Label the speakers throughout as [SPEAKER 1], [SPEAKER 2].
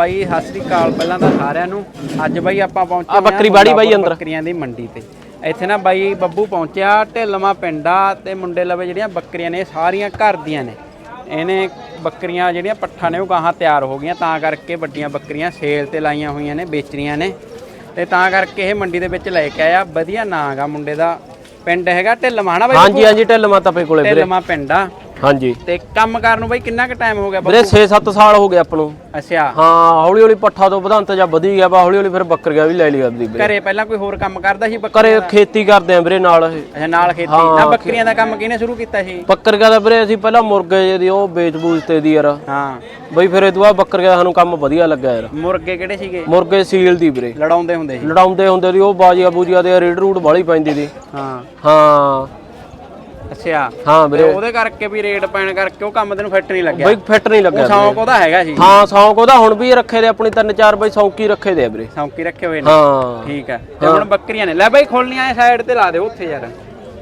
[SPEAKER 1] ਬਾਈ ਸਤਿ ਸ੍ਰੀ ਅਕਾਲ ਪਹਿਲਾਂ ਤਾਂ ਸਾਰਿਆਂ ਨੂੰ। ਅੱਜ ਬਾਈ ਆਪਾਂ ਪਹੁੰਚੇ
[SPEAKER 2] ਆ ਬੱਕਰੀ ਬਾੜੀ ਬਾਈ ਅੰਦਰ।
[SPEAKER 1] ਬੱਕਰੀਆਂ ਦੀ ਮੰਡੀ ਤੇ। ਇੱਥੇ ਨਾ ਬਾਈ ਬੱਬੂ ਪਹੁੰਚਿਆ ਢਿੱਲਵਾਂ ਪਿੰਡਾ ਤੇ ਮੁੰਡੇ ਲਵੇ ਜਿਹੜੀਆਂ ਬੱਕਰੀਆਂ ਨੇ ਸਾਰੀਆਂ ਘਰ ਦੀਆਂ ਨੇ। ਇਹਨੇ ਬੱਕਰੀਆਂ ਜਿਹੜੀਆਂ ਪੱਠਾਂ ਨੇ ਉਹ ਗਾਹਾਂ ਤਿਆਰ ਹੋ ਗਈਆਂ। ਤਾਂ ਕਰਕੇ ਵੱਡੀਆਂ ਬੱਕਰੀਆਂ ਸੇਲ ਤੇ ਲਾਈਆਂ ਹੋਈਆਂ ਨੇ ਵੇਚਣੀਆਂ ਨੇ। ਤੇ ਤਾਂ ਕਰਕੇ ਇਹ ਮੰਡੀ ਦੇ ਵਿੱਚ ਲੈ ਕੇ ਆਇਆ। ਵਧੀਆ ਨਾਂ ਗਾ ਮੁੰਡੇ ਦਾ। ਪਿੰਡ ਹੈਗਾ ਢਿੱਲਵਾਂ ਨਾ ਬਾਈ
[SPEAKER 2] ਹਾਂਜੀ ਹਾਂਜੀ ਢਿੱਲਮਾ ਤਪੇ ਕੋਲੇ ਵੀਰੇ।
[SPEAKER 1] ਢਿੱਲਵਾਂ ਪਿੰਡਾ
[SPEAKER 2] ਹਾਂਜੀ।
[SPEAKER 1] ਤੇ ਕੰਮ ਕਰਨ ਨੂੰ ਬਾਈ ਕਿੰਨਾ ਕੁ ਟਾਈਮ ਹੋ ਗਿਆ
[SPEAKER 2] ਵੀਰੇ 6-7 ਸਾਲ ਹੋ ਗਏ ਆਪਾਂ ਨੂੰ।
[SPEAKER 1] ਅੱਛਾ।
[SPEAKER 2] ਹਾਂ ਹੌਲੀ ਹੌਲੀ ਪੱਠਾ ਤੋਂ ਵਧਾਂਤ ਜਾਂ ਵਧੀ ਗਿਆ ਬਾ ਹੌਲੀ ਹੌਲੀ ਫਿਰ ਬੱਕਰੀਆਂ ਵੀ ਲੈ ਲਈ ਆਪਦੀ ਵੀਰੇ।
[SPEAKER 1] ਘਰੇ ਪਹਿਲਾਂ ਕੋਈ ਹੋਰ ਕੰਮ ਕਰਦਾ ਸੀ ਬੱਕਰੀ
[SPEAKER 2] ਘਰੇ ਖੇਤੀ ਕਰਦੇ ਆ ਵੀਰੇ ਨਾਲ। ਇਹ।
[SPEAKER 1] ਅੱਛਾ ਨਾਲ ਖੇਤੀ। ਨਾ ਬੱਕਰੀਆਂ ਦਾ ਕੰਮ ਕਿਹਨੇ ਸ਼ੁਰੂ ਕੀਤਾ ਸੀ?
[SPEAKER 2] ਬੱਕਰੀਆਂ ਦਾ ਵੀਰੇ ਅਸੀਂ ਪਹਿਲਾਂ ਮੁਰਗੇ ਜਿਹਦੀ ਉਹ ਵੇਚ ਬੂਝ ਤੇ ਦੀ ਯਾਰ।
[SPEAKER 1] ਹਾਂ।
[SPEAKER 2] ਬਈ ਫਿਰ ਇਹ ਤੋਂ ਬਾਅਦ ਬੱਕਰੀਆਂ ਦਾ ਸਾਨੂੰ ਕੰਮ ਵਧੀਆ ਲੱਗਾ ਯਾਰ।
[SPEAKER 1] ਮੁਰਗੇ ਕਿਹੜੇ ਸੀਗੇ?
[SPEAKER 2] ਮੁਰਗੇ ਸੀਲ ਦੀ ਵੀਰੇ।
[SPEAKER 1] ਲੜਾਉਂਦੇ ਹੁੰਦੇ ਸੀ।
[SPEAKER 2] ਲੜਾਉਂਦੇ ਹੁੰਦੇ ਦੀ ਉਹ ਬਾਜੀਆਂ ਬੂਜੀਆਂ ਦੇ ਰੇਡ ਰੂਡ ਵਾਲੀ ਪੈਂਦੀ ਦੀ
[SPEAKER 1] ਹਾਂ।
[SPEAKER 2] ਹਾਂ।
[SPEAKER 1] ਅੱਛਾ।
[SPEAKER 2] ਹਾਂ
[SPEAKER 1] ਤੇ
[SPEAKER 2] ਵੀਰੇ
[SPEAKER 1] ਉਹਦੇ ਕਰਕੇ ਵੀ ਰੇਟ ਪੈਣ ਕਰਕੇ ਉਹ ਕੰਮ ਤੈਨੂੰ ਫਿੱਟ ਨਹੀਂ ਲੱਗਿਆ।
[SPEAKER 2] ਬਈ ਫਿੱਟ ਨਹੀਂ ਲੱਗਿਆ
[SPEAKER 1] ਉਹ ਸ਼ੌਂਕ ਉਹਦਾ ਹੈਗਾ ਸੀ।
[SPEAKER 2] ਹਾਂ ਸੌਂਕ ਉਹਦਾ ਹੁਣ ਵੀ ਰੱਖੇ ਦੇ ਆਪਣੀ ਤਿੰਨ ਚਾਰ ਬਈ ਸੌਂਕੀ ਰੱਖੇ ਦੇ ਆ ਵੀਰੇ।
[SPEAKER 1] ਸ਼ੌਂਕੀ ਰੱਖੇ ਹੋਏ ਨੇ।
[SPEAKER 2] ਹਾਂ।
[SPEAKER 1] ਠੀਕ ਹੈ ਤੇ ਹੁਣ ਬੱਕਰੀਆਂ ਨੇ। ਲੈ ਬਾਈ ਖੋਲਣੀਆਂ ਐ ਸਾਈਡ ਤੇ ਲਾ ਦੇ ਉੱਥੇ ਯਾਰ।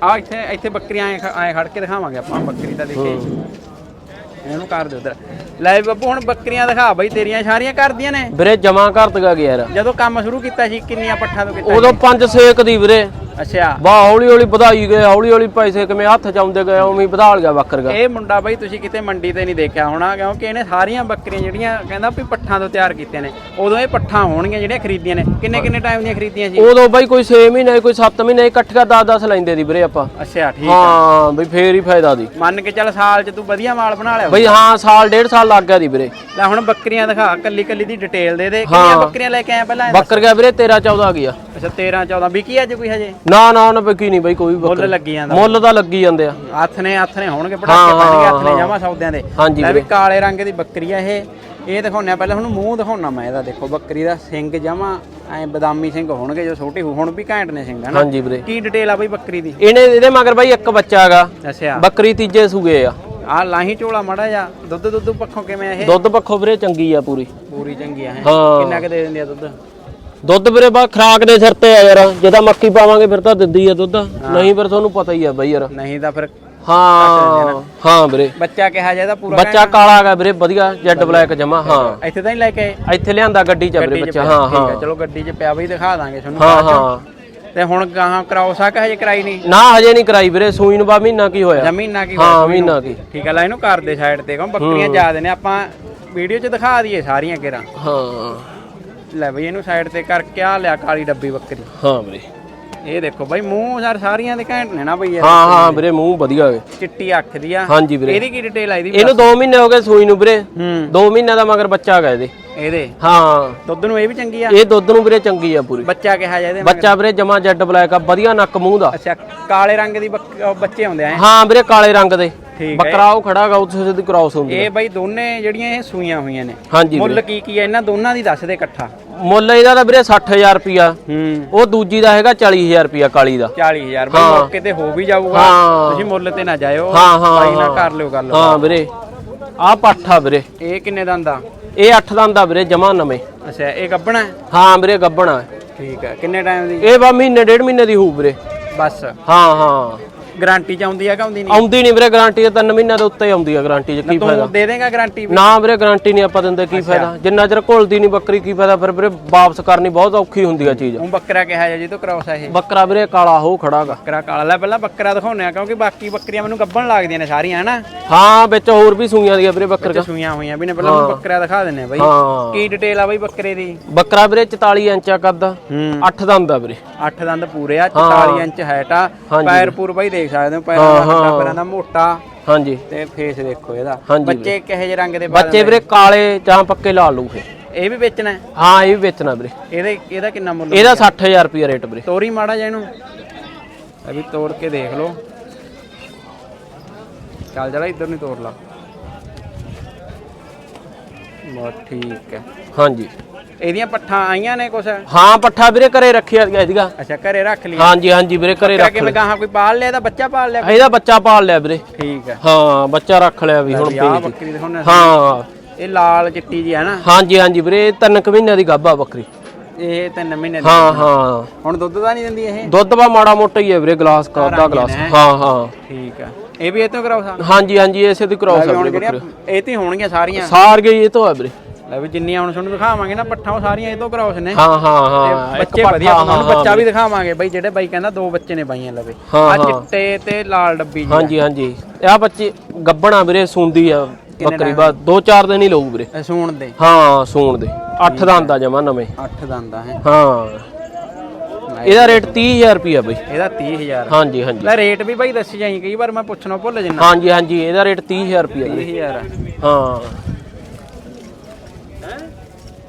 [SPEAKER 1] ਆ ਇੱਥੇ ਇੱਥੇ ਬੱਕਰੀਆਂ ਐ ਐ ਖੜ ਕੇ ਦਿਖਾਵਾਂਗੇ ਆਪਾਂ ਬੱਕਰੀ ਤਾਂ ਦੇਖੇ। ਇਹਨੂੰ ਕਰ ਦੇ ਉਧਰ ਲੈ ਬੱਬੂ ਹੁਣ ਬੱਕਰੀਆਂ ਦਿਖਾ ਬਾਈ ਤੇਰੀਆਂ। ਸਾਰੀਆਂ ਕਰਦੀਆਂ ਨੇ।
[SPEAKER 2] ਵੀਰੇ ਜਮਾ ਕਰ ਗਿਆ ਯਾਰ।
[SPEAKER 1] ਜਦੋਂ ਕੰਮ ਸ਼ੁਰੂ ਕੀਤਾ ਸੀ ਕਿੰਨੀਆਂ ਪੱਠਾਂ ਤੋਂ ਕੀਤਾ
[SPEAKER 2] ਉਦੋਂ 5 6 ਦੀ ਵੀਰੇ।
[SPEAKER 1] ਅੱਛਾ।
[SPEAKER 2] ਬਾ ਹੌਲੀ ਹੌਲੀ ਵਧਾਈ ਗਏ ਹੌਲੀ ਹੌਲੀ ਪੈਸੇ ਕਿਵੇਂ ਹੱਥ ਚ ਆਉਂਦੇ ਗਏ ਉਵੇਂ ਹੀ ਵਧਾ ਲਿਆ ਬੱਕਰਗਾ
[SPEAKER 1] ਇਹ ਮੁੰਡਾ ਬਾਈ ਤੁਸੀਂ ਕਿਤੇ ਮੰਡੀ ਤੇ ਨਹੀਂ ਦੇਖਿਆ ਹੋਣਾ ਕਿਉਂਕਿ ਇਹਨੇ ਸਾਰੀਆਂ ਬੱਕਰੀਆਂ ਜਿਹੜੀਆਂ ਕਹਿੰਦਾ ਵੀ ਪੱਠਾਂ ਤੋਂ ਤਿਆਰ ਕੀਤੀਆਂ ਨੇ ਉਦੋਂ ਇਹ ਪੱਠਾਂ ਹੋਣਗੀਆਂ ਜਿਹੜੀਆਂ ਖਰੀਦੀਆਂ ਨੇ। ਕਿੰਨੇ ਕਿੰਨੇ ਟਾਈਮ ਦੀਆਂ ਖਰੀਦੀਆਂ ਸੀ?
[SPEAKER 2] ਉਦੋਂ ਬਈ ਕੋਈ 6 ਮਹੀਨੇ ਕੋਈ 7 ਮਹੀਨੇ ਇਕੱਠੀਆਂ 10 10 ਲੈਂਦੇ ਦੀ ਵੀਰੇ ਆਪਾਂ।
[SPEAKER 1] ਅੱਛਾ ਠੀਕ
[SPEAKER 2] ਹਾਂ ਬਈ ਫੇਰ ਹੀ ਫਾਇਦਾ ਦੀ
[SPEAKER 1] ਮੰਨ ਕੇ ਚੱਲ ਸਾਲ 'ਚ ਤੂੰ ਵਧੀਆ ਮਾਲ ਬਣਾ ਲਿਆ
[SPEAKER 2] ਬਈ ਹਾਂ ਸਾਲ ਡੇਢ ਸਾਲ ਲੱਗ ਗਿਆ ਦੀ ਵੀਰੇ।
[SPEAKER 1] ਲੈ ਹੁਣ ਬੱਕਰੀਆਂ ਦਿਖਾ ਕੱਲੀ ਕੱਲੀ ਦੀ ਡਿਟੇਲ ਦੇ ਦੇ ਕਿੰਨੀਆਂ ਬੱਕਰੀਆਂ ਲੈ ਕੇ ਆਇਆ ਪਹਿਲਾਂ।
[SPEAKER 2] ਬੱਕਰ ਗਿਆ ਵੀਰੇ 13 14 ਗਿਆ।
[SPEAKER 1] ਅੱਛਾ 13 14 ਵਿਕੀ ਅੱਜ ਕੋਈ ਹਜੇ?
[SPEAKER 2] ਨਾ ਨਾ ਉਹਨਾਂ ਬਕੀ ਨਹੀਂ ਬਈ ਕੋਈ ਵੀ
[SPEAKER 1] ਮੁੱਲ ਲੱਗੀ ਜਾਂਦਾ।
[SPEAKER 2] ਮੁੱਲ ਤਾਂ ਲੱਗੀ ਜਾਂਦੇ ਆ।
[SPEAKER 1] ਹੱਥ ਨੇ ਹੱਥ ਨੇ ਹੋਣਗੇ ਪਟਾਕੇ ਪੈਣਗੇ ਹੱਥ ਨੇ ਜਾਵਾਂ ਸੌਦਿਆਂ ਦੇ। ਲੈ ਵੀ ਕਾਲੇ ਰੰਗ ਦੀ ਬੱਕਰੀ ਆ ਇਹ। ਇਹ ਦਿਖਾਉਣਾ ਪਹਿਲਾਂ ਹੁਣ ਮੂੰਹ ਦਿਖਾਉਣਾ ਮੈਂ ਇਹਦਾ ਦੇਖੋ ਬੱਕਰੀ ਦਾ ਸਿੰਘ ਜਾਵਾਂ ਐ ਬਦਾਮੀ ਸਿੰਘ ਹੋਣਗੇ ਜੋ ਛੋਟੀ ਹੋ ਹੁਣ ਵੀ ਘੈਂਟ ਨੇ ਸਿੰਘ ਹਨਾ
[SPEAKER 2] ਹਾਂਜੀ ਵੀਰੇ।
[SPEAKER 1] ਕੀ ਡਿਟੇਲ ਆ ਬਈ ਬੱਕਰੀ ਦੀ?
[SPEAKER 2] ਇਹਨੇ ਇਹਦੇ ਮਗਰ ਬਈ ਇੱਕ ਬੱਚਾ ਹੈਗਾ।
[SPEAKER 1] ਅੱਛਾ।
[SPEAKER 2] ਬੱਕਰੀ ਤੀਜੇ ਸੂਗੇ ਆ।
[SPEAKER 1] ਆ ਲਾਹੀ ਝੋਲਾ ਮੜਾ ਜਾ ਦੁੱਧ ਦੁੱਧ ਪੱਖੋਂ ਕਿਵੇਂ ਇਹ?
[SPEAKER 2] ਦੁੱਧ ਪੱਖੋਂ ਵੀਰੇ ਚੰਗੀ ਆ ਪੂਰੀ।
[SPEAKER 1] ਪੂਰੀ ਚੰਗੀ ਆ
[SPEAKER 2] ਹਾਂ।
[SPEAKER 1] ਕਿੰਨਾ ਕੁ ਦੇ ਦਿੰਦੀ ਆ ਦੁੱਧ?
[SPEAKER 2] ਦੁੱਧ ਵੀਰੇ ਬਾ ਖਰਾਕ ਦੇ ਸਿਰ ਤੇ ਆ ਯਾਰ ਜਿਹਦਾ ਮੱਕੀ ਪਾਵਾਂਗੇ ਫਿਰ ਤਾਂ ਦਿੰਦੀ ਆ ਦੁੱਧ। ਨਹੀਂ ਫਿਰ ਤੁਹਾਨੂੰ ਪਤਾ ਹੀ ਆ ਬਈ ਯਾਰ।
[SPEAKER 1] ਨਹੀਂ ਤਾਂ ਫਿਰ
[SPEAKER 2] ਹਾਂ ਹਾਂ ਵੀਰੇ।
[SPEAKER 1] ਬੱਚਾ ਕਿਹਾ ਜਾਇਦਾ ਪੂਰਾ
[SPEAKER 2] ਬੱਚਾ ਕਾਲਾ ਹੈਗਾ ਵੀਰੇ ਵਧੀਆ ਜੈਡ ਬਲੈਕ ਜਮਾ ਹਾਂ।
[SPEAKER 1] ਇੱਥੇ ਤਾਂ ਨਹੀਂ ਲੈ ਕੇ ਆਏ?
[SPEAKER 2] ਇੱਥੇ ਲਿਆਂਦਾ ਗੱਡੀ ਚ ਆ ਵੀਰੇ
[SPEAKER 1] ਗੱਡੀ 'ਚ
[SPEAKER 2] ਬੱਚਾ
[SPEAKER 1] ਪਿਆ,
[SPEAKER 2] ਹਾਂ
[SPEAKER 1] ਠੀਕ
[SPEAKER 2] ਹਾਂ
[SPEAKER 1] ਹੈ। ਚਲੋ ਗੱਡੀ 'ਚ ਪਿਆ ਬਈ ਦਿਖਾ ਦਾਂਗੇ ਤੁਹਾਨੂੰ
[SPEAKER 2] ਹਾਂ
[SPEAKER 1] ਬਾਅਦ 'ਚੋਂ।
[SPEAKER 2] ਹਾਂ।
[SPEAKER 1] ਤੇ ਹੁਣ ਗਾਹਾਂ ਕਰਾਉ ਸਕ ਹਜੇ ਕਰਾਈ ਨਹੀਂ?
[SPEAKER 2] ਨਾ ਹਜੇ ਨਹੀਂ ਕਰਾਈ ਵੀਰੇ ਸੂਈ ਨੂੰ ਬਾ ਮਹੀਨਾ ਕੀ ਹੋਇਆ?
[SPEAKER 1] ਜ਼ਮੀਨਾਂ ਕੀ
[SPEAKER 2] ਹਾਂ
[SPEAKER 1] ਹੋਇਆ
[SPEAKER 2] ਮਹੀਨਾ ਕੀ।
[SPEAKER 1] ਠੀਕ ਹੈ ਲੈ ਇਹਨੂੰ ਕਰ ਦੇ ਸਾਈਡ ਤੇ ਕਿਉਂ ਬੱਕਰੀਆਂ ਜ਼ਿਆਦੇ ਨੇ ਆਪਾਂ ਵੀਡੀਓ 'ਚ ਦਿਖਾ ਦਈਏ ਸਾਰੀਆਂ ਕਿਰਾਂ
[SPEAKER 2] ਹਾਂ।
[SPEAKER 1] ਲੈ ਬਈ ਇਹਨੂੰ ਸਾਈਡ ਤੇ ਕਰਕੇ ਆ ਲਿਆ ਕਾਲੀ ਡੱਬੀ ਬੱਕਰੀ।
[SPEAKER 2] ਹਾਂ ਵੀਰੇ।
[SPEAKER 1] ਇਹ ਦੇਖੋ ਬਈ ਮੂੰਹ ਯਾਰ ਸਾਰੀਆਂ ਦੇ ਘੈਂਟ ਨੇ ਨਾ ਬਈ ਯਾਰ
[SPEAKER 2] ਹਾਂ ਹਾਂ ਵੀਰੇ ਮੂੰਹ ਵਧੀਆ ਹੈ
[SPEAKER 1] ਚਿੱਟੀ ਅੱਖ ਦੀ ਆ।
[SPEAKER 2] ਹਾਂਜੀ ਵੀਰੇ।
[SPEAKER 1] ਇਹਦੀ ਕੀ ਡਿਟੇਲ ਆ ਇਹਦੀ?
[SPEAKER 2] ਇਹਨੂੰ 2 ਮਹੀਨੇ ਹੋ ਗਏ ਸੂਈ ਨੂੰ ਵੀਰੇ।
[SPEAKER 1] ਹੂੰ।
[SPEAKER 2] 2 ਮਹੀਨਿਆਂ ਦਾ ਮਗਰ ਬੱਚਾ ਹੈਗਾ ਇਹਦੇ।
[SPEAKER 1] ਇਹਦੇ?
[SPEAKER 2] ਹਾਂ।
[SPEAKER 1] ਦੁੱਧ ਨੂੰ ਇਹ ਵੀ ਚੰਗੀ ਆ?
[SPEAKER 2] ਇਹ ਦੁੱਧ ਨੂੰ ਵੀਰੇ ਚੰਗੀ ਆ ਪੂਰੀ।
[SPEAKER 1] ਬੱਚਾ ਕਿਹਾ ਜਾ ਇਹਦੇ
[SPEAKER 2] ਬੱਚਾ ਵੀਰੇ ਜਮਾ ਜੈਡ ਬਲੈਕ ਆ ਵਧੀਆ ਨੱਕ ਮੂੰਹ ਦਾ।
[SPEAKER 1] ਅੱਛਾ ਕਾਲੇ ਰੰਗ ਦੀ ਬੱਚੇ ਹੁੰਦੇ ਆ
[SPEAKER 2] ਹਾਂ ਵੀਰੇ ਕਾਲੇ ਰੰਗ ਦੇ।
[SPEAKER 1] ਠੀਕ ਹੈ।
[SPEAKER 2] ਬੱਕਰਾ ਉਹ ਖੜਾਗਾ ਉੱਥੇ ਦੀ ਕ੍ਰਾਸ ਹੁੰਦੀ।
[SPEAKER 1] ਇਹ ਬਈ ਦੋਨੇ ਜਿਹੜੀਆਂ ਇਹ ਸੂਈਆਂ ਹੋਈਆਂ ਨੇ
[SPEAKER 2] ਹਾਂਜੀ
[SPEAKER 1] ਮੁੱਲ ਕੀ ਕੀ ਹੈ? ਇਹਨਾਂ ਦੋਨਾਂ ਦੀ ਦੱਸ ਦੇ ਇਕੱਠਾ।
[SPEAKER 2] ਮੁੱਲ ਇਹਦਾ ਤਾਂ ਵੀਰੇ 60000 ਰੁਪਿਆ
[SPEAKER 1] ਹੂੰ।
[SPEAKER 2] ਉਹ ਦੂਜੀ ਦਾ ਹੈਗਾ 40000 ਰੁਪਿਆ ਕਾਲੀ ਦਾ।
[SPEAKER 1] 40000 ਬਈ ਮੌਕੇ ਤੇ ਹੋ ਵੀ ਜਾਊਗਾ।
[SPEAKER 2] ਹਾਂ।
[SPEAKER 1] ਤੁਸੀਂ ਮੁੱਲ ਤੇ ਨਾ ਜਾਇਓ।
[SPEAKER 2] ਹਾਂ, ਹਾਂ,
[SPEAKER 1] ਭਾਈ ਨਾ
[SPEAKER 2] ਹਾਂ।
[SPEAKER 1] ਕਰ ਲਿਓ ਗੱਲ।
[SPEAKER 2] ਹਾਂ ਵੀਰੇ। ਆ ਪੱਠਾ ਵੀਰੇ।
[SPEAKER 1] ਇਹ ਕਿੰਨੇ ਦੰਦ ਆ?
[SPEAKER 2] ਇਹ 8 ਦੰਦ ਦਾ ਵੀਰੇ ਜਮਾ ਨਵੇਂ।
[SPEAKER 1] ਅੱਛਾ ਇਹ ਗੱਬਣਾ ਹੈ?
[SPEAKER 2] ਹਾਂ ਵੀਰੇ ਗੱਬਣਾ
[SPEAKER 1] ਠੀਕ ਹੈ। ਕਿੰਨੇ ਟਾਈਮ ਦੀ?
[SPEAKER 2] ਇਹ ਬਾ ਮਹੀਨੇ ਡੇਢ ਮਹੀਨੇ ਦੀ ਹੋਊ ਵੀਰੇ।
[SPEAKER 1] ਬਸ।
[SPEAKER 2] ਹਾਂ ਹਾਂ।
[SPEAKER 1] ਗਾਰੰਟੀ ਚ ਆਉਂਦੀ ਆ ਕਿ ਆਉਂਦੀ ਨਹੀਂ?
[SPEAKER 2] ਆਉਂਦੀ ਨਹੀਂ ਵੀਰੇ ਗਾਰੰਟੀ ਤੇ 3 ਮਹੀਨਿਆਂ ਦੇ ਉੱਤੇ ਆਉਂਦੀ ਆ ਗਾਰੰਟੀ ਚ ਕੀ ਫਾਇਦਾ
[SPEAKER 1] ਤੂੰ ਦੇ ਦੇਗਾ ਗਾਰੰਟੀ ਵੀ?
[SPEAKER 2] ਨਾ ਵੀਰੇ ਗਾਰੰਟੀ ਨਹੀਂ ਆਪਾਂ ਦਿੰਦੇ ਕੀ ਫਾਇਦਾ? ਜਿੰਨਾ ਚਿਰ ਘੁਲਦੀ ਨਹੀਂ ਬੱਕਰੀ ਕੀ ਫਾਇਦਾ? ਫਿਰ ਵੀਰੇ ਵਾਪਸ ਕਰਨੀ ਬਹੁਤ ਔਖੀ ਹੁੰਦੀ ਆ ਚੀਜ਼।
[SPEAKER 1] ਉਹ ਬੱਕਰਾ ਕਿਹਾ ਜਾ ਤੋਂ ਕਰਾਉਸ ਆ ਇਹ?
[SPEAKER 2] ਬੱਕਰਾ ਵੀਰੇ ਕਾਲਾ ਹੋ ਖੜਾਗਾ।
[SPEAKER 1] ਬੱਕਰਾ ਕਾਲਾ। ਲੈ ਪਹਿਲਾਂ ਬੱਕਰਾ ਦਿਖਾਉਣੇ ਆ ਕਿਉਂਕਿ ਬਾਕੀ ਬੱਕਰੀਆਂ ਮੈਨੂੰ ਗੱਬਣ ਲੱਗਦੀਆਂ ਨੇ ਸਾਰੀਆਂ ਹਨਾ?
[SPEAKER 2] ਹਾਂ ਵਿੱਚ ਹੋਰ ਵੀ ਸੂਈਆਂ ਦੀਆਂ ਵੀਰੇ ਬੱਕਰ
[SPEAKER 1] ਤੇ ਸੂਈਆਂ ਹੋਈਆਂ ਵੀ ਨੇ ਪਹਿਲਾਂ ਮੈਨੂੰ ਬੱਕਰਾ ਦਿਖਾ ਦਿੰਨੇ ਆ ਬਾਈ।
[SPEAKER 2] ਹਾਂ।
[SPEAKER 1] ਕੀ ਡਿਟੇਲ ਆ ਬਾਈ ਬੱਕਰੇ ਦੀ?
[SPEAKER 2] ਬੱਕਰਾ ਵੀਰੇ 44 ਇੰਚ ਆ ਕੱਦ।
[SPEAKER 1] ਹੂੰ।
[SPEAKER 2] 8 ਦੰਦ ਆ ਵੀਰੇ।
[SPEAKER 1] 8 ਦੰਦ ਪੂਰੇ ਆ 44 ਇੰਚ ਹੈਟ ਆ। ਪੈਰ ਪੂਰ ਬਾਈ ਦੇਖ ਸਕਦੇ ਹੋ ਪੈਰਾਂ ਦਾ ਕਿੰਨਾ ਪੈਰਾਂ ਦਾ ਮੋਟਾ।
[SPEAKER 2] ਹਾਂਜੀ।
[SPEAKER 1] ਤੇ ਫੇਸ ਦੇਖੋ ਇਹਦਾ।
[SPEAKER 2] ਹਾਂਜੀ
[SPEAKER 1] ਬੱਚੇ ਕਿਹੋ ਜਿਹੇ ਰੰਗ ਦੇ ਬਾਲ
[SPEAKER 2] ਬੱਚੇ ਵੀਰੇ ਕਾਲੇ ਜਾਂ ਪੱਕੇ ਲਾਲ ਲੂ ਫੇ
[SPEAKER 1] ਇਹ ਵੀ ਵੇਚਣਾ ਹੈ?
[SPEAKER 2] ਹਾਂ ਇਹ ਵੀ ਵੇਚਣਾ ਵੀਰੇ।
[SPEAKER 1] ਇਹਦੇ ਇਹਦਾ ਕਿੰਨਾ ਮੁੱਲ
[SPEAKER 2] ਇਹਦਾ 60000 ਰੁਪਿਆ ਰੇਟ ਵੀਰੇ।
[SPEAKER 1] ਤੋਰੀ ਮਾੜਾ ਜਿਹਾ ਇਹਨੂੰ। ਇਹ ਵੀ ਤੋੜ ਕੇ ਦੇਖ ਲਓ। ਚੱਲ ਜਰਾ ਇੱਧਰ ਨਹੀਂ ਤੋੜ ਲਾ। ਬਹੁਤ ਠੀਕ ਹੈ।
[SPEAKER 2] ਹਾਂਜੀ।
[SPEAKER 1] ਇਹਦੀਆਂ ਪੱਠਾਂ ਆਈਆਂ ਨੇ ਕੁਛ?
[SPEAKER 2] ਹਾਂ ਪੱਠਾ ਵੀਰੇ ਘਰੇ ਰੱਖਿਆ ਇਹਦੀਗਾ
[SPEAKER 1] ਅੱਛਾ ਘਰੇ ਰੱਖ ਲਈ
[SPEAKER 2] ਹਾਂਜੀ ਹਾਂਜੀ ਵੀਰੇ ਘਰੇ ਰੱਖ
[SPEAKER 1] ਕਿਵੇਂ ਗਾਹਾਂ ਕੋਈ ਪਾਲ ਲਿਆ ਤਾਂ ਬੱਚਾ ਪਾਲ ਲਿਆ
[SPEAKER 2] ਇਹਦਾ ਬੱਚਾ ਪਾਲ ਲਿਆ ਵੀਰੇ।
[SPEAKER 1] ਠੀਕ ਹੈ
[SPEAKER 2] ਹਾਂ ਬੱਚਾ ਰੱਖ ਲਿਆ ਵੀ ਹੁਣ
[SPEAKER 1] ਬੱਕਰੀ ਦਿਖਾਉਣਾ
[SPEAKER 2] ਹਾਂ।
[SPEAKER 1] ਇਹ ਲਾਲ ਚਿੱਟੀ ਜੀ ਹੈ ਨਾ।
[SPEAKER 2] ਹਾਂਜੀ ਹਾਂਜੀ ਵੀਰੇ ਇਹ ਤਿੰਨ ਕੁ ਮਹੀਨਿਆਂ ਦੀ ਗੱਭਾ ਬੱਕਰੀ।
[SPEAKER 1] ਇਹ ਤਿੰਨ ਮਹੀਨੇ ਦੀ
[SPEAKER 2] ਹਾਂ ਹਾਂ।
[SPEAKER 1] ਹੁਣ ਦੁੱਧ ਤਾਂ ਨਹੀਂ ਦਿੰਦੀ ਇਹ?
[SPEAKER 2] ਦੁੱਧ ਬਾ ਮਾੜਾ ਮੋਟਾ ਹੀ ਹੈ ਵੀਰੇ ਗਲਾਸ ਕਾ ਅੱਧਾ ਗਲਾਸ। ਹਾਂ ਹਾਂ।
[SPEAKER 1] ਠੀਕ ਹੈ ਇਹ ਵੀ ਇਹ ਤੋਂ ਕਰਾਓ ਸਾ
[SPEAKER 2] ਹਾਂਜੀ ਹਾਂਜੀ ਇਸੇ ਦੀ
[SPEAKER 1] ਹੁਣ
[SPEAKER 2] ਵੀਰੇ
[SPEAKER 1] ਜਿਹੜੀਆਂ
[SPEAKER 2] ਬੱਕਰੇ।
[SPEAKER 1] ਇਹ ਤੇ ਹੋਣਗੀਆਂ ਸਾਰੀਆਂ।
[SPEAKER 2] ਸਾਰ ਗਈ ਇਹ ਤੋਂ ਆ ਵੀਰੇ।
[SPEAKER 1] ਲੈ ਵੀ ਜਿੰਨੀਆਂ ਹੁਣ ਤੁਹਾਨੂੰ ਦਿਖਾਵਾਂਗੇ ਨਾ ਪੱਠਾਂ ਉਹ ਸਾਰੀਆਂ ਇਹ ਤੋਂ ਕ੍ਰਾਸ ਨੇ।
[SPEAKER 2] ਹਾਂ ਹਾਂ ਹਾਂ।
[SPEAKER 1] ਬੱਚੇ ਵਧੀਆ ਤੁਹਾਨੂੰ ਬੱਚਾ ਵੀ ਦਿਖਾਵਾਂਗੇ ਬਾਈ ਜਿਹੜੇ ਬਾਈ ਕਹਿੰਦਾ ਦੋ ਬੱਚੇ ਨੇ ਬਾਈਆਂ ਲਵੇ। ਆ। ਚਿੱਟੇ ਤੇ ਲਾਲ ਡੱਬੀ ਜੀ
[SPEAKER 2] ਹਾਂਜੀ ਹਾਂਜੀ। ਆ ਬੱਚੇ ਗੱਬਣਾ ਵੀਰੇ ਸੂੰਦੀ ਆ ਬੱਕਰੀ ਬਾ ਦੋ ਚਾਰ ਦਿਨ ਹੀ ਲਊ ਵੀਰੇ।
[SPEAKER 1] ਸੂਣ ਦੇ।
[SPEAKER 2] ਹਾਂ ਸੂਣ ਦੇ। ਅੱਠ ਦੰਦ ਆ ਜਮਾ ਨਵੇਂ।
[SPEAKER 1] ਅੱਠ ਦੰਦਾ ਹੈ।
[SPEAKER 2] ਹਾਂ। ਇਹਦਾ ਰੇਟ 30000 ਰੁਪਿਆ ਬਈ।
[SPEAKER 1] ਇਹਦਾ 30000
[SPEAKER 2] ਹਾਂਜੀ ਹਾਂਜੀ।
[SPEAKER 1] ਲੈ ਰੇਟ ਵੀ ਬਾਈ ਦੱਸੀ ਜਾਈ ਕਈ ਵਾਰ ਮੈਂ ਪੁੱਛਣਾ ਭੁੱਲ ਜੰਨਾ।
[SPEAKER 2] ਹਾਂਜੀ ਹਾਂਜੀ ਇਹਦਾ ਰੇਟ 30000 ਰੁਪਿਆ ਵੀਰੇ
[SPEAKER 1] 30000
[SPEAKER 2] ਹਾਂ।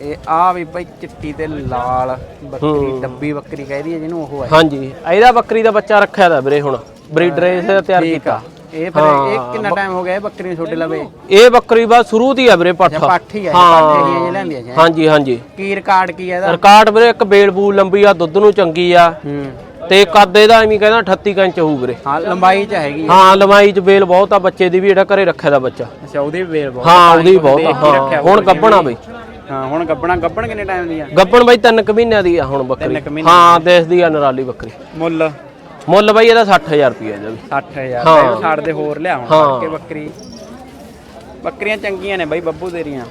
[SPEAKER 1] ਇਹ ਆ ਵੀ ਬਾਈ ਚਿੱਟੀ ਤੇ ਲਾਲ ਬੱਕਰੀ ਡੱਬੀ ਬੱਕਰੀ ਕਹਿੰਦੀ ਹੈ ਜਿਹਨੂੰ ਉਹ ਹੈ
[SPEAKER 2] ਹਾਂਜੀ। ਇਹਦਾ ਬੱਕਰੀ ਦਾ ਬੱਚਾ ਰੱਖਿਆ ਦਾ ਵੀਰੇ ਹੁਣ। ਬਰੀਡਰ ਇਸੇ ਤਿਆਰ ਕੀਤਾ।
[SPEAKER 1] ਇਹ ਫਿਰ ਇਹ ਕਿੰਨਾ ਟਾਈਮ ਹੋ ਗਿਆ ਇਹ ਬੱਕਰੀ ਛੋਟੇ ਲਵੇ?
[SPEAKER 2] ਇਹ ਬੱਕਰੀ ਬਾ ਸ਼ੁਰੂ ਦੀ ਆ ਵੀਰੇ ਪੱਠ।
[SPEAKER 1] ਪੱਠ ਹੀ ਆ
[SPEAKER 2] ਹਾਂ।
[SPEAKER 1] ਪੱਠੇ ਦੀਆਂ ਜੇ ਲੈਂਦੀਆਂ ਜੀ।
[SPEAKER 2] ਹਾਂਜੀ ਹਾਂਜੀ।
[SPEAKER 1] ਕੀ ਰਿਕਾਰਡ ਕੀ ਹੈ ਇਹਦਾ?
[SPEAKER 2] ਰਿਕਾਰਡ ਵੀਰੇ ਇੱਕ ਬੇਲ ਬੂਲ ਲੰਬੀ ਆ ਦੁੱਧ ਨੂੰ ਚੰਗੀ ਆ।
[SPEAKER 1] ਹੂੰ।
[SPEAKER 2] ਤੇ ਕੱਦ ਇਹਦਾ ਐਵੇਂ ਕਹਿੰਦਾ 38 ਕੁ ਇੰਚ ਹੋਊ ਵੀਰੇ।
[SPEAKER 1] ਹਾਂ ਲੰਬਾਈ ਚ ਹੈਗੀ।
[SPEAKER 2] ਹਾਂ ਲੰਬਾਈ ਚ ਬੇਲ ਬਹੁਤ ਆ ਬੱਚੇ ਦੀ ਵੀ ਜਿਹੜਾ ਘਰੇ ਰੱਖਿਆ ਦਾ ਬੱਚਾ।
[SPEAKER 1] ਅੱਛਾ ਉਹਦੀ ਵੀ ਵੇਲ ਬਹੁਤ
[SPEAKER 2] ਹਾਂ ਉਹਦੀ ਬਹੁਤ ਹਾਂ। ਹੁਣ ਗੱਬਣਾ ਬਈ।
[SPEAKER 1] ਹਾਂ ਹੁਣ ਗੱਬਣਾ ਗੱਬਣ ਕਿੰਨੇ ਟਾਈਮ ਦੀ ਆ?
[SPEAKER 2] ਗੱਬਣ ਬਈ ਤਿੰਨ ਕੁ ਮਹੀਨਿਆਂ ਦੀ ਆ ਹੁਣ ਬੱਕਰੀ।
[SPEAKER 1] ਤਿੰਨ ਕੁ ਮਹੀਨੇ
[SPEAKER 2] ਹਾਂ ਦੇਸਦੀ ਆ ਨਰਾਲੀ ਬੱਕਰੀ।
[SPEAKER 1] ਮੁੱਲ?
[SPEAKER 2] ਮੁੱਲ ਬਈ ਇਹਦਾ 60000 ਰੁਪਏ ਵੀ
[SPEAKER 1] 60000
[SPEAKER 2] ਹਾਂ।
[SPEAKER 1] ਛੱਡ ਦੇ ਹੋਰ ਲਿਆ ਹੁਣ
[SPEAKER 2] ਹਾਂ।
[SPEAKER 1] ਫੜ ਕੇ ਬੱਕਰੀ। ਬੱਕਰੀਆਂ ਚੰਗੀਆਂ ਨੇ ਬਾਈ ਬੱਬੂ ਤੇਰੀਆਂ।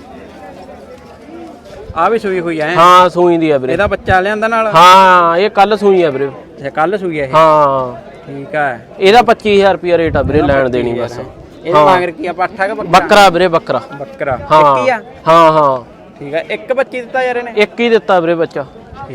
[SPEAKER 1] ਆ ਵੀ ਸੂਈ ਹੋਈ ਐ
[SPEAKER 2] ਹਾਂ? ਸੂਈ ਦੀ ਆ ਵੀਰੇ।
[SPEAKER 1] ਇਹਦਾ ਬੱਚਾ ਲਿਆਂਦਾ ਨਾਲ?
[SPEAKER 2] ਹਾਂ ਇਹ ਕੱਲ ਸੂਈ ਆ ਵੀਰੇ।
[SPEAKER 1] ਅੱਛਾ ਕੱਲ ਸੂਈ ਐ ਇਹ?
[SPEAKER 2] ਹਾਂ।
[SPEAKER 1] ਠੀਕ ਆ।
[SPEAKER 2] ਇਹਦਾ 25000 ਰੁਪਏ ਰੇਟ ਆ ਵੀਰੇ ਲੈਣ ਦੇਣੀ ਬਸ।
[SPEAKER 1] ਇਹਦੇ ਮਾਂਗਰ ਕੀ ਆ ਪਾਠਾ ਕਿ ਬੱਕਰਾ?
[SPEAKER 2] ਬੱਕਰਾ ਵੀਰੇ ਬੱਕਰਾ।
[SPEAKER 1] ਬੱਕਰਾ।
[SPEAKER 2] ਹਾਂ।
[SPEAKER 1] ਇੱਕ ਹੀ ਆ?
[SPEAKER 2] ਹਾਂ ਹਾਂ।
[SPEAKER 1] ਠੀਕ ਆ ਇੱਕ ਬੱਚੀ ਦਿੱਤਾ ਯਾਰ ਇਹਨੇ?
[SPEAKER 2] ਇੱਕ ਹੀ ਦਿੱਤਾ ਵੀਰੇ ਬੱਚਾ।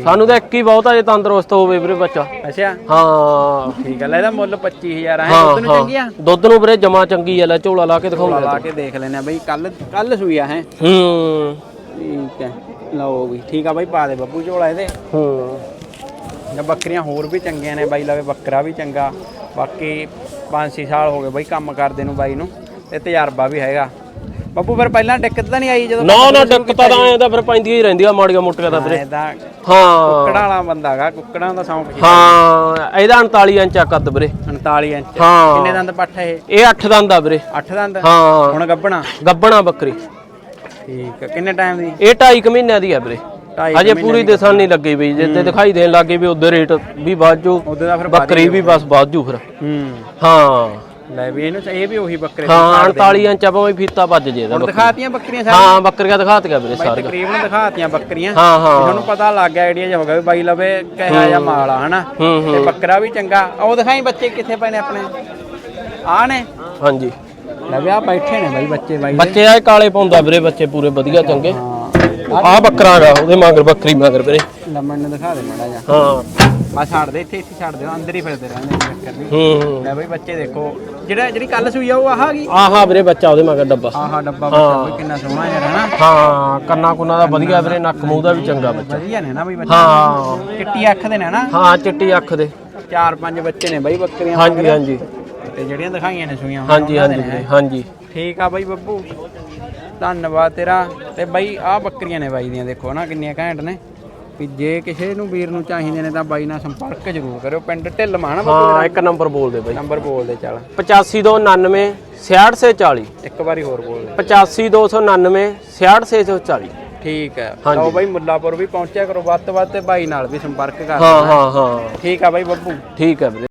[SPEAKER 2] ਸਾਨੂੰ ਤਾਂ ਇੱਕ ਹੀ ਬਹੁਤ ਆ ਜੇ ਤੰਦਰੁਸਤ ਹੋਵੇ ਵੀਰੇ ਬੱਚਾ।
[SPEAKER 1] ਅੱਛਾ।
[SPEAKER 2] ਹਾਂ।
[SPEAKER 1] ਠੀਕ ਆ ਲੈ ਇਹਦਾ ਮੁੱਲ 25000 ਆ
[SPEAKER 2] ਹਾਂ
[SPEAKER 1] ਦੁੱਧ ਨੂੰ ਚੰਗੀ ਆ?
[SPEAKER 2] ਦੁੱਧ ਨੂੰ ਵੀਰੇ ਜਮਾ ਚੰਗੀ ਆ ਲੈ ਝੋਲਾ ਲਾ ਕੇ ਦਿਖਾਉਂਦਾ।
[SPEAKER 1] ਲਾ ਕੇ ਦੇਖ ਲੈਨੇ ਆ ਬਈ ਕੱਲ ਕੱਲ ਸੂਈ ਆ ਹੈ?
[SPEAKER 2] ਹੂੰ।
[SPEAKER 1] ਠੀਕ ਹੈ ਲਓ ਵੀ ਠੀਕ ਆ ਬਾਈ ਪਾ ਦੇ ਬੱਬੂ ਝੋਲਾ ਇਹਦੇ।
[SPEAKER 2] ਹੂੰ।
[SPEAKER 1] ਜਾਂ ਬੱਕਰੀਆਂ ਹੋਰ ਵੀ ਚੰਗੀਆਂ ਨੇ ਬਾਈ ਲਵੇ ਬੱਕਰਾ ਵੀ ਚੰਗਾ। ਬਾਕੀ 5-6 ਸਾਲ ਹੋ ਗਏ ਬਾਈ ਕੰਮ ਕਰਦੇ ਨੂੰ ਬਾਈ ਨੂੰ ਤੇ ਤਜਰਬਾ ਵੀ ਹੈਗਾ। ਬੱਬੂ ਫਿਰ ਪਹਿਲਾਂ ਦਿੱਕਤ ਤਾਂ ਨਹੀਂ ਆਈ ਜਦੋਂ
[SPEAKER 2] ਨਾ ਨਾ ਦਿੱਕਤਾਂ ਤਾਂ ਐਂ ਤਾਂ ਫਿਰ ਪੈਂਦੀਆਂ ਹੀ ਰਹਿੰਦੀਆਂ ਮਾੜੀਆਂ ਮੋਟੀਆਂ ਤਾਂ ਵੀਰੇ ਹਾਂ।
[SPEAKER 1] ਕੁੱਕੜਾਂ ਵਾਲਾ ਬੰਦਾ ਹੈਗਾ ਕੁੱਕੜਾਂ ਦਾ ਸ਼ੌਂਕ
[SPEAKER 2] ਹਾਂ ਇਹਦਾ 39 ਇੰਚ ਆ ਕੱਦ ਵੀਰੇ।
[SPEAKER 1] 39 ਇੰਚ।
[SPEAKER 2] ਹਾਂ।
[SPEAKER 1] ਕਿੰਨੇ ਦੰਦ ਪੱਠ ਇਹ?
[SPEAKER 2] ਇਹ 8 ਦੰਦ ਆ ਵੀਰੇ।
[SPEAKER 1] 8 ਦੰਦ?
[SPEAKER 2] ਹਾਂ।
[SPEAKER 1] ਹੁਣ ਗੱਬਣਾ
[SPEAKER 2] ਗੱਬਣਾ ਬੱਕਰੀ।
[SPEAKER 1] ਠੀਕ ਹੈ ਕਿੰਨੇ ਟਾਈਮ ਦੀ?
[SPEAKER 2] ਇਹ 2.5 ਮਹੀਨਿਆਂ ਦੀ ਆ ਵੀਰੇ। ਅਜੇ ਪੂਰੀ ਦਿਸਣ ਨਹੀਂ ਲੱਗੀ ਬਈ ਜਿੱਦੇ ਦਿਖਾਈ ਦੇਣ ਲੱਗੇ ਵੀ ਉਧਰ ਰੇਟ ਵੀ
[SPEAKER 1] ਫਿਰ
[SPEAKER 2] ਬੱਕਰੀ ਵੀ ਬਸ ਬਾਜੂ ਫਿਰ।
[SPEAKER 1] ਹੂੰ।
[SPEAKER 2] ਹਾਂ।
[SPEAKER 1] ਲੈ ਵੀ ਇਹਨੂੰ ਇਹ ਵੀ ਉਹੀ ਬੱਕਰੇ
[SPEAKER 2] ਹਾਂ 39 ਇੰਚ ਆ ਭਾਵੇਂ ਫੀਤਾ ਵੱਜ ਜੇ
[SPEAKER 1] ਹੁਣ ਦਿਖਾਤੀਆਂ ਬੱਕਰੀਆਂ
[SPEAKER 2] ਹਾਂ ਬੱਕਰੀਆਂ ਦਿਖਾਤੀਆਂ ਵੀਰੇ
[SPEAKER 1] ਬਾਈ
[SPEAKER 2] ਸਾਰੀਆਂ।
[SPEAKER 1] ਤਕਰੀਬਨ ਦਿਖਾਤੀਆਂ ਬੱਕਰੀਆਂ।
[SPEAKER 2] ਹਾਂ ਹਾਂ।
[SPEAKER 1] ਤੁਹਾਨੂੰ ਪਤਾ ਲੱਗ ਗਿਆ ਆਈਡੀਆ ਜਿਹਾ ਹੋ ਗਿਆ ਵੀ ਬਾਈ ਲਵੇ ਕਿਹਾ ਜਾਂ ਮਾਲ ਆ ਹਨਾ?
[SPEAKER 2] ਹੂੰ
[SPEAKER 1] ਤੇ ਬੱਕਰਾ ਵੀ ਚੰਗਾ। ਉਹ ਦਿਖਾਈ ਬੱਚੇ ਕਿੱਥੇ ਪਏ ਨੇ ਆਪਣੇ? ਆ ਨੇ?
[SPEAKER 2] ਹਾਂਜੀ।
[SPEAKER 1] ਲੈ ਵੀ ਆ ਬੈਠੇ ਨੇ ਬਾਈ ਬੱਚੇ ਬਾਈ ਦੇ।
[SPEAKER 2] ਬੱਚੇ ਆ ਕਾਲੇ ਪਾਉਂਦਾ ਵੀਰੇ ਬੱਚੇ ਪੂਰੇ ਵਧੀਆ ਚੰਗੇ।
[SPEAKER 1] ਹਾਂ।
[SPEAKER 2] ਆ ਬੱਕਰਾ ਗਾ ਉਹਦੇ ਮਗਰ ਬੱਕਰੀ ਮਗਰ ਵੀਰੇ।
[SPEAKER 1] ਲੰਮਣ ਨੂੰ ਦਿਖਾ ਦੇ ਮਾੜਾ ਜਿਹਾ।
[SPEAKER 2] ਹਾਂ।
[SPEAKER 1] ਬਸ ਛੱਡ ਦੇ ਇੱਥੇ ਇੱਥੇ ਛੱਡ ਦੇ ਅੰਦਰ ਹੀ ਫਿਰਦੇ ਰਹਿੰਦੇ ਨੇ ਚੱਕਰ ਨਹੀਂ।
[SPEAKER 2] ਹੂੰ
[SPEAKER 1] ਲੈ ਬਾਈ ਬੱਚੇ ਦੇਖੋ ਜਿਹੜਾ ਜਿਹੜੀ ਕੱਲ ਸੂਈ ਆ ਉਹ ਆਹ ਗਈ?
[SPEAKER 2] ਆਹਾ ਵੀਰੇ ਬੱਚਾ ਉਹਦੇ ਮਗਰ ਡੱਬਾ।
[SPEAKER 1] ਆਹਾ ਡੱਬਾ ਬੱਚਾ ਬਈ ਕਿੰਨਾ ਸੋਹਣਾ ਯਾਰ ਹਨਾ?
[SPEAKER 2] ਹਾਂ ਕੰਨਾ ਕੁੰਨਾ ਦਾ ਵਧੀਆ ਵੀਰੇ ਨੱਕ ਮੂੰਹ ਦਾ ਵੀ ਚੰਗਾ ਬੱਚਾ।
[SPEAKER 1] ਵਧੀਆ ਨੇ ਨਾ ਬਈ ਬੱਚੇ।
[SPEAKER 2] ਹਾਂ।
[SPEAKER 1] ਚਿੱਟੀ ਅੱਖ ਦੇ ਨੇ ਨਾ।
[SPEAKER 2] ਹਾਂ ਚਿੱਟੀ ਅੱਖ ਦੇ।
[SPEAKER 1] ਚਾਰ ਪੰਜ ਬੱਚੇ ਨੇ ਬਾਈ ਬੱਕਰੀਆਂ
[SPEAKER 2] ਹਾਂਜੀ ਹਾਂਜੀ।
[SPEAKER 1] ਤੇ ਜਿਹੜੀਆਂ ਦਿਖਾਈਆਂ ਨੇ ਸੂਈਆਂ ਹੋਈਆਂ
[SPEAKER 2] ਹਾਂਜੀ
[SPEAKER 1] ਉਹਨਾਂ ਦੇ
[SPEAKER 2] ਹਾਂਜੀ
[SPEAKER 1] ਨੇ।
[SPEAKER 2] ਵੀਰੇ ਹਾਂਜੀ।
[SPEAKER 1] ਠੀਕ ਆ ਬਾਈ ਬੱਬੂ। ਧੰਨਵਾਦ ਤੇਰਾ। ਤੇ ਬਾਈ ਆਹ ਬੱਕਰੀਆਂ ਨੇ ਬਾਈ ਦੀਆਂ ਦੇਖੋ ਨਾ ਕਿੰਨੀਆਂ ਘੈਂਟ ਨੇ। ਵੀ ਜੇ ਕਿਸੇ ਨੂੰ ਵੀਰ ਨੂੰ ਚਾਹੀਦੇ ਨੇ ਤਾਂ ਬਾਈ ਨਾਲ ਸੰਪਰਕ ਜ਼ਰੂਰ ਕਰਿਓ ਪਿੰਡ ਢਿੱਲਮਾ ਨਾ ਬੱਬੂ
[SPEAKER 2] ਹਾਂ ਇੱਕ ਨੰਬਰ ਬੋਲਦੇ ਬਾਈ।
[SPEAKER 1] ਨੰਬਰ ਬੋਲ ਦੇ ਚੱਲ।
[SPEAKER 2] 8599 6640
[SPEAKER 1] ਇੱਕ ਵਾਰੀ ਹੋਰ ਬੋਲ ਦੇ।
[SPEAKER 2] 85299 6640
[SPEAKER 1] ਠੀਕ ਹੈ। ਲਓ ਬਾਈ ਮੁੱਲਾਪੁਰ ਵੀ ਪਹੁੰਚਿਆ ਕਰੋ ਵੱਧ ਤੋਂ ਵੱਧ ਤੇ ਬਾਈ ਨਾਲ ਵੀ ਸੰਪਰਕ ਕਰ
[SPEAKER 2] ਹਾਂ ਹਾਂ ਹਾਂ।
[SPEAKER 1] ਠੀਕ ਆ ਬਾਈ ਬੱਬੂ।
[SPEAKER 2] ਠੀਕ ਹੈ ਵੀਰੇ।